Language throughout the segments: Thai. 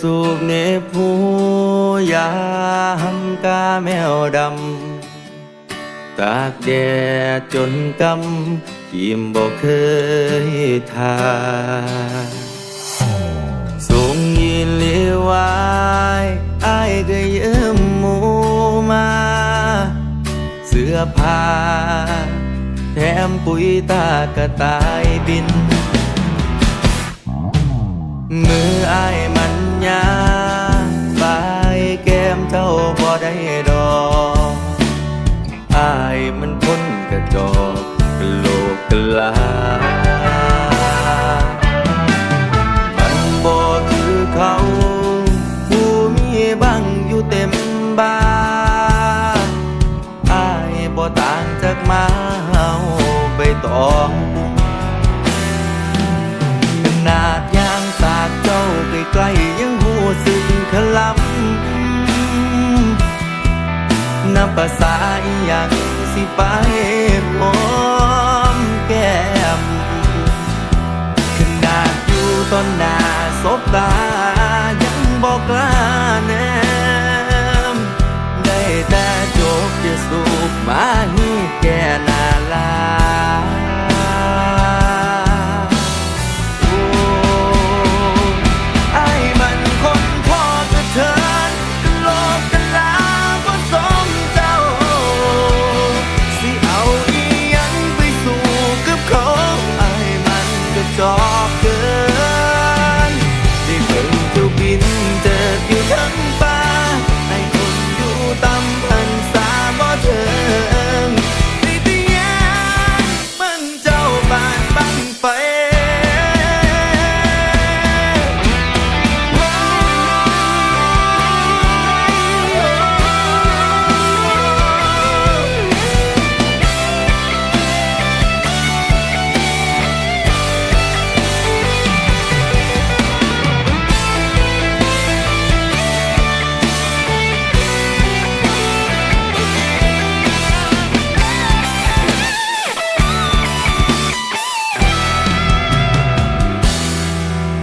สูบเนผู้ยามกาแมวดำ ตากแดดจนกำกิมบอกเคยทาสูงยินลีวายไอ้ก็ยืมหมูมา เสื้อผ้า แถมปุ๋ยตากระตายบิน มือไอ้ บ่ต่างจากมาเฮาใบตองขนาดยางสากเจ้าใกล้ๆยังหูสึกขลำนับภาษาอีหยังสิไป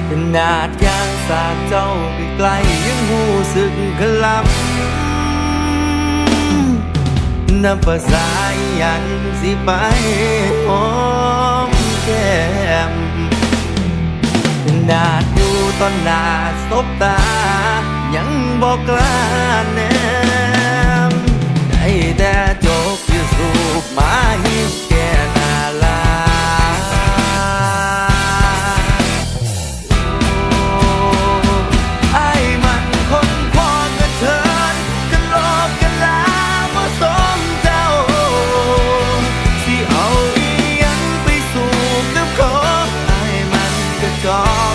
ขนาดยางสากเจ้าไปไกลยังหูสึกขลับนับภาษายันสิไปหอมแก้มขนาดอยู่ตอนหน้าสบตา ยังบอกกล้า ก็